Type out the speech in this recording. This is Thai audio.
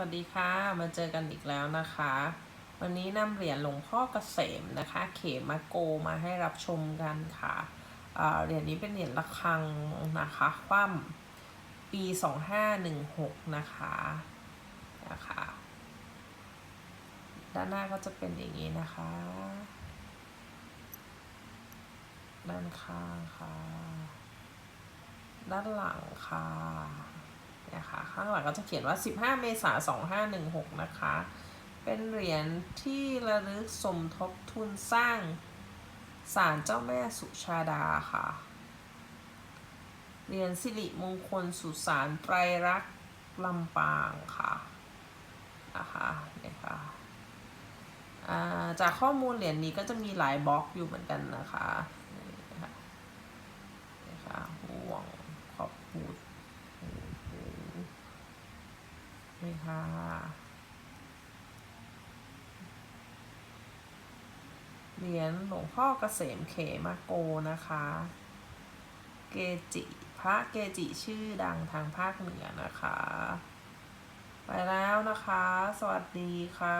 วัสดีค่ะมาเจอกันอีกแล้วนะคะ วันนี้นำเหรียญหลวงพ่อเกษมนะคะ เขมาโกมาให้รับชมกันค่ะเหรียญนี้เป็นเหรียญระฆังนะคะคว่ำปี 2516 นะคะนะคะด้านหน้าก็จะเป็นอย่างนี้นะคะ ด้านข้างค่ะ ด้านหลังค่ะ นะคะข้างหลังก็จะเขียนว่า 15 เมษายน2516 นะคะ เป็นเหรียญที่ระลึกสมทบทุนสร้างศาลเจ้าแม่สุชาดาค่ะ เหรียญสิริมงคลสุสานไตรรักษ์ลำปางค่ะนะคะเนี่ยค่ะจากข้อมูลเหรียญนี้ก็จะมีหลายบล็อกอยู่เหมือนกันนะคะนี่ค่ะนี่ค่ะห่วงขอบพูดีค่ะเหรียญหลวงพ่อเกษมเขมาโกนะคะ เกจิพระเกจิชื่อดังทางภาคเหนือนะคะ ไปแล้วนะคะ สวัสดีค่ะ